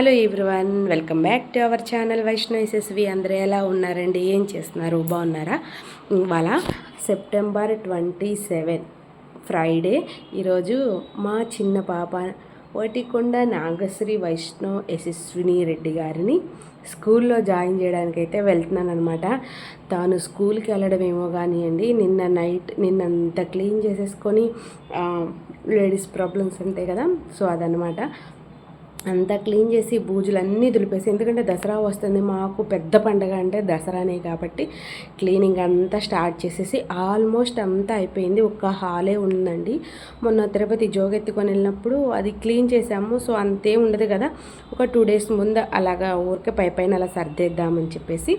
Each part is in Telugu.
Hello everyone welcome back to our channel Vaishnav SSV అందరూ ఎలా ఉన్నారండి? ఏం చేస్తున్నారు? బాగున్నారా? ఇవాళ సెప్టెంబర్ ట్వంటీ సెవెన్ ఫ్రైడే. ఈరోజు మా చిన్న పాప ఓటికొండ నాగశ్రీ వైష్ణవ్ యశస్విని రెడ్డి గారిని స్కూల్లో జాయిన్ చేయడానికైతే వెళ్తున్నాను అనమాట తాను స్కూల్కి వెళ్ళడం ఏమో కానివ్వండి నిన్న నైట్ నిన్నంత క్లీన్ చేసేసుకొని లేడీస్ ప్రాబ్లమ్స్ ఉంటాయి కదా? సో అదనమాట అంతా క్లీన్ చేసి బూజులన్నీ దులిపేసి ఎందుకంటే దసరా వస్తుంది మాకు పెద్ద పండగ అంటే దసరానే కాబట్టి క్లీనింగ్ అంతా స్టార్ట్ చేసేసి ఆల్మోస్ట్ అంతా అయిపోయింది. ఒక్క హాలే ఉందండి. మొన్న తిరుపతి జోగెత్తుకొని వెళ్ళినప్పుడు అది క్లీన్ చేసాము. సో అంతే ఉండదు కదా. ఒక టూ డేస్ ముందు అలాగా ఊరికే పై పైన అలా సర్దేద్దామని చెప్పేసి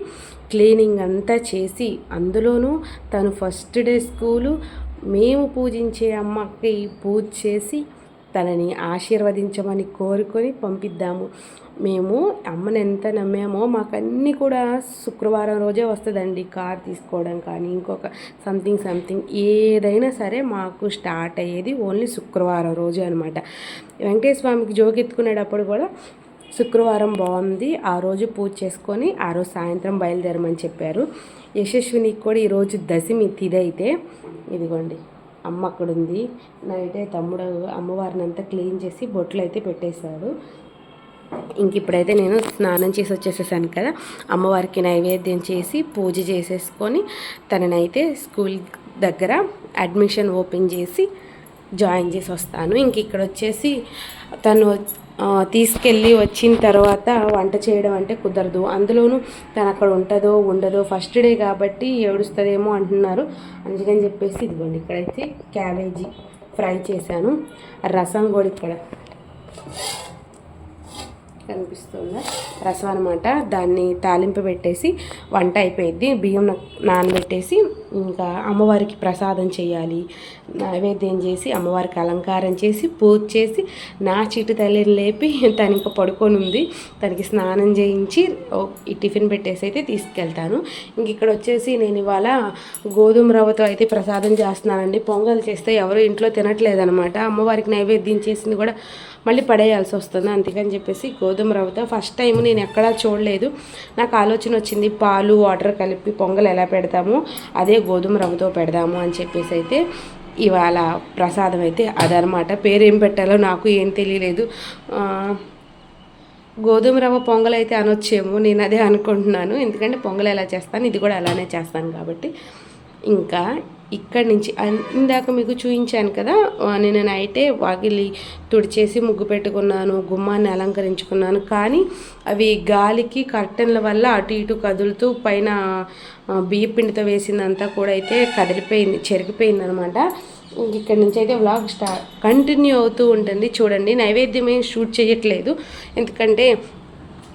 క్లీనింగ్ అంతా చేసి అందులోనూ తను ఫస్ట్ డే స్కూలు మేము పూజించే అమ్మకి పూజ చేసి తనని ఆశీర్వదించమని కోరుకొని పంపిద్దాము. మేము అమ్మని ఎంత నమ్మామో మాకు అన్నీ కూడా శుక్రవారం రోజే వస్తుందండి కార్ తీసుకోవడం కానీ ఇంకొక సంథింగ్ సంథింగ్ ఏదైనా సరే మాకు స్టార్ట్ అయ్యేది ఓన్లీ శుక్రవారం రోజే అనమాట వెంకటేశ్వర స్వామికి జోకెత్తుకునేటప్పుడు కూడా శుక్రవారం బాగుంది ఆ రోజు పూజ చేసుకొని ఆ రోజు సాయంత్రం బయలుదేరమని చెప్పారు. యశస్వినికి కూడా ఈరోజు దశమి అయితే ఇదిగోండి. అమ్మ అక్కడ ఉంది నైట్ తమ్ముడు అమ్మవారిని అంతా క్లీన్ చేసి బొట్లు అయితే పెట్టేశాడు. ఇంక ఇప్పుడైతే నేను స్నానం చేసి వచ్చేసేసాను కదా. అమ్మవారికి నైవేద్యం చేసి పూజ చేసేసుకొని తననైతే స్కూల్ దగ్గర అడ్మిషన్ ఓపెన్ చేసి జాయిన్ చేసి వస్తాను. ఇంక ఇక్కడ వచ్చేసి తను తీసుకెళ్ళి వచ్చిన తర్వాత వంట చేయడం అంటే కుదరదు. అందులోనూ తను అక్కడ ఉంటుందో ఉండదో ఫస్ట్ డే కాబట్టి ఏడుస్తుందేమో అంటున్నారు. అందుకని చెప్పేసి ఇదిగోండి ఇక్కడైతే క్యాబేజీ ఫ్రై చేశాను. రసం కూడా ఇక్కడ. కనిపిస్తుందా. రసం అనమాట దాన్ని తాలింపు పెట్టేసి వంట అయిపోయింది బియ్యం నానబెట్టేసి ఇంకా అమ్మవారికి ప్రసాదం చేయాలి. నైవేద్యం చేసి అమ్మవారికి అలంకారం చేసి పూజ చేసి నా చిటి తల్లిని లేపి తను ఇంకా పడుకొని ఉంది. తనకి స్నానం చేయించి ఈ టిఫిన్ పెట్టేసి అయితే తీసుకెళ్తాను. ఇంక ఇక్కడ వచ్చేసి నేను ఇవాళ గోధుమ రవ్వతో అయితే ప్రసాదం చేస్తున్నానండి. పొంగల్ చేస్తే ఎవరు ఇంట్లో తినట్లేదనమాట అమ్మవారికి నైవేద్యం చేసింది కూడా మళ్ళీ పడేయాల్సి వస్తుంది. అందుకని చెప్పేసి గోధుమ రవ్వతో ఫస్ట్ టైం నేను ఎక్కడా చూడలేదు. నాకు ఆలోచన వచ్చింది పాలు వాటర్ కలిపి పొంగల్ ఎలా పెడతాము అదే గోధుమ రవ్వతో పెడదాము అని చెప్పేసి అయితే ఇవాళ ప్రసాదం అయితే అదనమాట పేరేం పెట్టాలో నాకు ఏం తెలియలేదు. గోధుమ రవ్వ పొంగల్ అయితే అనొచ్చేమో నేను అదే అనుకుంటున్నాను. ఎందుకంటే పొంగల్ ఎలా చేస్తాను ఇది కూడా అలానే చేస్తాను కాబట్టి. ఇంకా ఇక్కడి నుంచి ఇందాక మీకు చూపించాను కదా నేను నైటే వాకిలి తుడిచేసి ముగ్గు పెట్టుకున్నాను గుమ్మాన్ని అలంకరించుకున్నాను. కానీ అవి గాలికి కర్టన్ల వల్ల అటు ఇటు కదులుతూ పైన బియ్య పిండితో వేసిందంతా కూడా అయితే కదిలిపోయింది చెరిగిపోయింది అనమాట ఇక్కడ నుంచి అయితే వ్లాగ్ స్టార్ట్ కంటిన్యూ అవుతూ ఉంటుంది. చూడండి నైవేద్యమే షూట్ చేయట్లేదు. ఎందుకంటే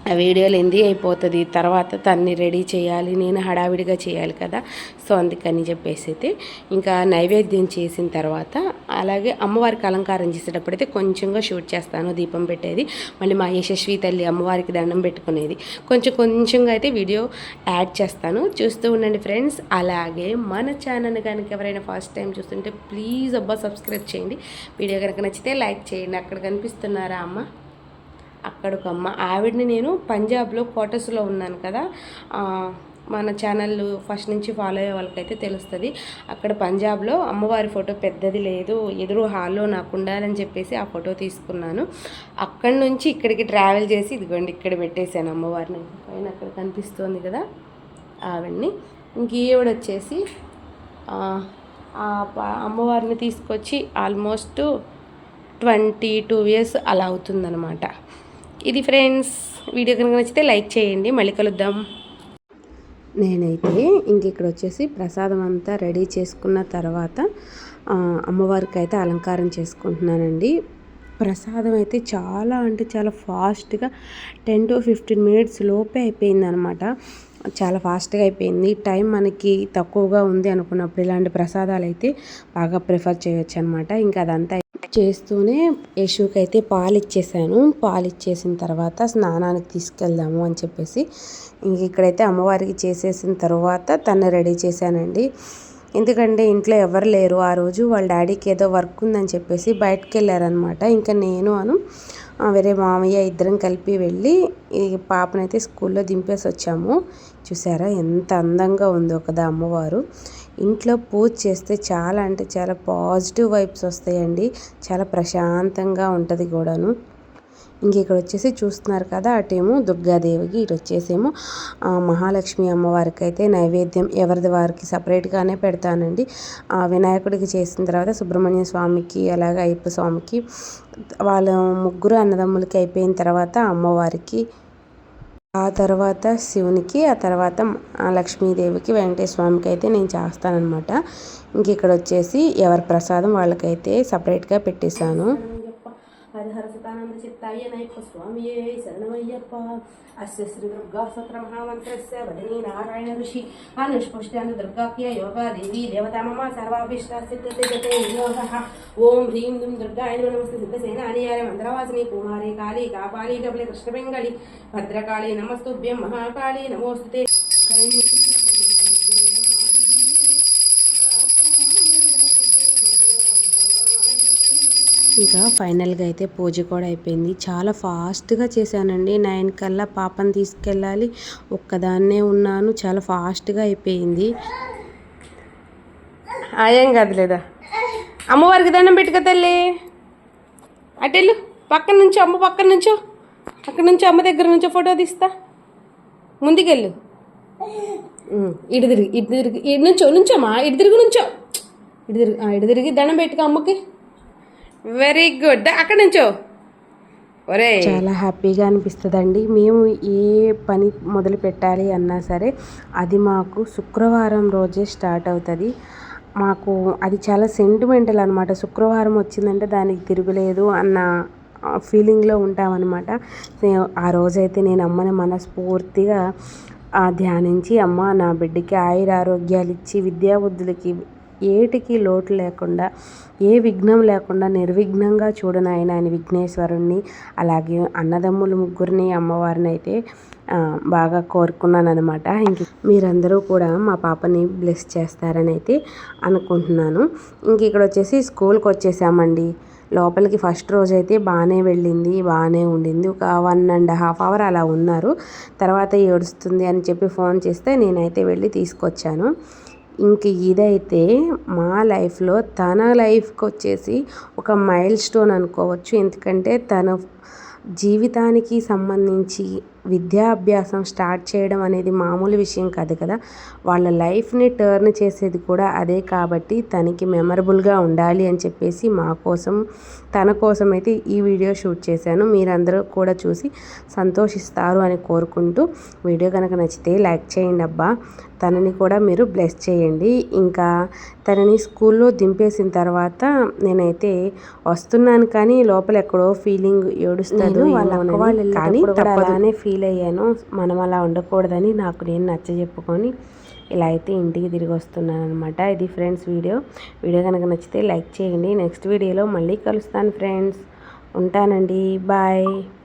ఆ వీడియోలు ఎంది అయిపోతుంది? తర్వాత తన్ని రెడీ చేయాలి నేను హడావిడిగా చేయాలి కదా? సో అందుకని చెప్పేసి అయితే ఇంకా నైవేద్యం చేసిన తర్వాత అలాగే అమ్మవారికి అలంకారం చేసేటప్పుడైతే కొంచెంగా షూట్ చేస్తాను దీపం పెట్టేది. మళ్ళీ మా యశస్వి తల్లి అమ్మవారికి దండం పెట్టుకునేది. కొంచెం కొంచెంగా అయితే వీడియో యాడ్ చేస్తాను. చూస్తూ ఉండండి ఫ్రెండ్స్. అలాగే మన ఛానల్ కనుక ఎవరైనా ఫస్ట్ టైం చూస్తుంటే ప్లీజ్ అబ్బా సబ్స్క్రైబ్ చేయండి. వీడియో కనుక నచ్చితే లైక్ చేయండి. అక్కడ కనిపిస్తున్నారా అమ్మ? అక్కడికి అమ్మ ఆవిడని నేను పంజాబ్లో క్వార్టర్స్లో ఉన్నాను కదా మన ఛానల్ ఫస్ట్ నుంచి ఫాలో అయ్యే వాళ్ళకైతే తెలుస్తుంది. అక్కడ పంజాబ్లో అమ్మవారి ఫోటో పెద్దది లేదు ఎదురు హాల్లో నాకు ఉండాలని చెప్పేసి ఆ ఫోటో తీసుకున్నాను. అక్కడి నుంచి ఇక్కడికి ట్రావెల్ చేసి ఇదిగోండి ఇక్కడ పెట్టేశాను అమ్మవారిని. పైన అక్కడ కనిపిస్తుంది కదా ఆవిడ్ని. ఇంక ఈవిడ వచ్చేసి అమ్మవారిని తీసుకొచ్చి ఆల్మోస్ట్ ట్వంటీ టూ ఇయర్స్ అలా అవుతుందన్నమాట. ఇది ఫ్రెండ్స్ వీడియో కనుక నచ్చితే లైక్ చేయండి. మళ్ళీ కలుద్దాం. నేనైతే ఇంక ఇక్కడ వచ్చేసి ప్రసాదం అంతా రెడీ చేసుకున్న తర్వాత అమ్మవారికి అయితే అలంకారం చేసుకుంటున్నానండి. ప్రసాదం అయితే చాలా అంటే చాలా ఫాస్ట్గా టెన్ టు ఫిఫ్టీన్ మినిట్స్ లోపే అయిపోయింది అనమాట చాలా ఫాస్ట్గా అయిపోయింది. టైం మనకి తక్కువగా ఉంది అనుకున్నప్పుడు ఇలాంటి ప్రసాదాలు అయితే బాగా ప్రిఫర్ చేయొచ్చు అనమాట ఇంకా అదంతా చేస్తూనే యశుకి అయితే పాలు ఇచ్చేసాను పాలు ఇచ్చేసిన తర్వాత స్నానానికి తీసుకెళ్దాము అని చెప్పేసి ఇంక ఇక్కడైతే అమ్మవారికి చేసేసిన తర్వాత తను రెడీ చేశానండి. ఎందుకంటే ఇంట్లో ఎవరు లేరు. ఆ రోజు వాళ్ళ డాడీకి ఏదో వర్క్ ఉందని చెప్పేసి బయటకు వెళ్ళారనమాట ఇంకా నేను అను వేరే మామయ్య ఇద్దరం కలిపి వెళ్ళి ఈ పాపనైతే స్కూల్లో దింపేసి వచ్చాము. చూసారా ఎంత అందంగా ఉందో కదా అమ్మవారు. ఇంట్లో పూజ చేస్తే చాలా అంటే చాలా పాజిటివ్ వైబ్స్ వస్తాయండి. చాలా ప్రశాంతంగా ఉంటుంది కూడాను. ఇంక ఇక్కడ వచ్చేసి చూస్తున్నారు కదా అటేమో దుర్గాదేవికి ఇటు వచ్చేసేమో మహాలక్ష్మి అమ్మవారికి అయితే నైవేద్యం ఎవరిది వారికి సపరేట్గానే పెడతానండి. ఆ వినాయకుడికి చేసిన తర్వాత సుబ్రహ్మణ్య స్వామికి అలాగే అయ్యప్ప స్వామికి వాళ్ళ ముగ్గురు అన్నదమ్ములకి అయిపోయిన తర్వాత అమ్మవారికి ఆ తర్వాత శివునికి ఆ తర్వాత లక్ష్మీదేవికి వెంకటేశ్వర స్వామికి అయితే నేను చేస్తానన్నమాట. ఇంక ఇక్కడ వచ్చేసి ఎవరి ప్రసాదం వాళ్ళకైతే సపరేట్గా పెట్టేశాను. హరిహర సుతానంద చిత్తాయ నైప స్వామియే శరణమయ్యప్ప అస్య శ్రీ దుర్గా సత్ర మహామంత్రస్య వదిని నారాయణ ఋషి అనుష్పుష్టాన్ని దుర్గాఖ్య యోగా దేవి దేవతా మమ సర్వాభిష్టాసిద్ధతే యోగ ఓం హ్రీం దుం దుర్గాయ నమస్తే సిద్ధసేన సిద్ధసేనానియాయ మంత్రవాసిని కుమారి కాళీ కాపాలి కపిల కృష్ణబెంగళి భద్రకాళి నమస్తుభ్యం మహాకాళి నమోస్తుతే ఇంకా ఫైనల్గా అయితే పూజ కూడా అయిపోయింది. చాలా ఫాస్ట్గా చేశానండి. నైన్ కల్లా పాపని తీసుకెళ్ళాలి. ఒక్కదాన్నే ఉన్నాను. చాలా ఫాస్ట్గా అయిపోయింది. ఏం కాదు లేదా? అమ్మవారికి దండం పెట్టుక తల్లి. అటెళ్ళు పక్కన నుంచో. అమ్మ పక్కన నుంచో. అక్కడ నుంచి. అమ్మ దగ్గర నుంచో ఫోటో తీస్తా. ముందుకెళ్ళు. ఇటు తిరిగి ఇటు తిరిగి ఇటు నుంచో నుంచోమా? ఇటు తిరిగి నుంచో. ఇటు తిరిగి ఇటు తిరిగి దండం పెట్టుకో అమ్మకి. Very good. అక్కడ నుంచో. ఒరే. చాలా హ్యాపీగా అనిపిస్తుందండి. మేము ఏ పని మొదలు పెట్టాలి అన్నా సరే అది మాకు శుక్రవారం రోజే స్టార్ట్ అవుతుంది. మాకు అది చాలా సెంటిమెంటల్ అనమాట శుక్రవారం వచ్చిందంటే దానికి తిరుగులేదు అన్న ఫీలింగ్లో ఉంటామన్నమాట. ఆ రోజైతే నేను అమ్మని మనస్ఫూర్తిగా ధ్యానించి అమ్మ నా బిడ్డకి ఆయుర ఆరోగ్యాలు ఇచ్చి విద్యాబుద్ధులకి ఏటికి లోటు లేకుండా ఏ విఘ్నం లేకుండా నిర్విఘ్నంగా చూడనాయన ఆయన విఘ్నేశ్వరుణ్ణి అలాగే అన్నదమ్ములు ముగ్గురిని అమ్మవారిని అయితే బాగా కోరుకున్నాను అనమాట ఇంక మీరందరూ కూడా మా పాపని బ్లెస్ చేస్తారని అయితే అనుకుంటున్నాను. ఇంక ఇక్కడ వచ్చేసి స్కూల్కి వచ్చేసామండి. లోపలికి ఫస్ట్ రోజు అయితే బాగానే వెళ్ళింది బాగానే ఉండింది. ఒక వన్ అండ్ హాఫ్ అవర్ అలా ఉన్నారు. తర్వాత ఏడుస్తుంది అని చెప్పి ఫోన్ చేస్తే నేనైతే వెళ్ళి తీసుకొచ్చాను. ఇంక ఇదైతే మా లైఫ్లో తన లైఫ్కి వచ్చేసి ఒక మైల్ స్టోన్ అనుకోవచ్చు. ఎందుకంటే తన జీవితానికి సంబంధించి విద్యాభ్యాసం స్టార్ట్ చేయడం అనేది మామూలు విషయం కాదు కదా. వాళ్ళ లైఫ్ని టర్న్ చేసేది కూడా అదే కాబట్టి తనకి మెమరబుల్గా ఉండాలి అని చెప్పేసి మా కోసం తన కోసం అయితే ఈ వీడియో షూట్ చేశాను. మీరందరూ కూడా చూసి సంతోషిస్తారు అని కోరుకుంటూ వీడియో కనుక నచ్చితే లైక్ చేయండి అబ్బా. తనని కూడా మీరు బ్లెస్ చేయండి. ఇంకా తనని స్కూల్లో దింపేసిన తర్వాత నేనైతే వస్తున్నాను కానీ లోపల ఎక్కడో ఫీలింగ్ ఏడుస్తాను కానీ తప్పదానే ఫీల్ అయ్యాను. మనం అలా ఉండకూడదని నాకు నేను నచ్చ చెప్పుకొని ఇలా అయితే ఇంటికి తిరిగి వస్తున్నాను అనమాట ఇది ఫ్రెండ్స్ వీడియో. వీడియో కనుక నచ్చితే లైక్ చేయండి. నెక్స్ట్ వీడియోలో మళ్ళీ కలుస్తాను ఫ్రెండ్స్. ఉంటానండి. బాయ్.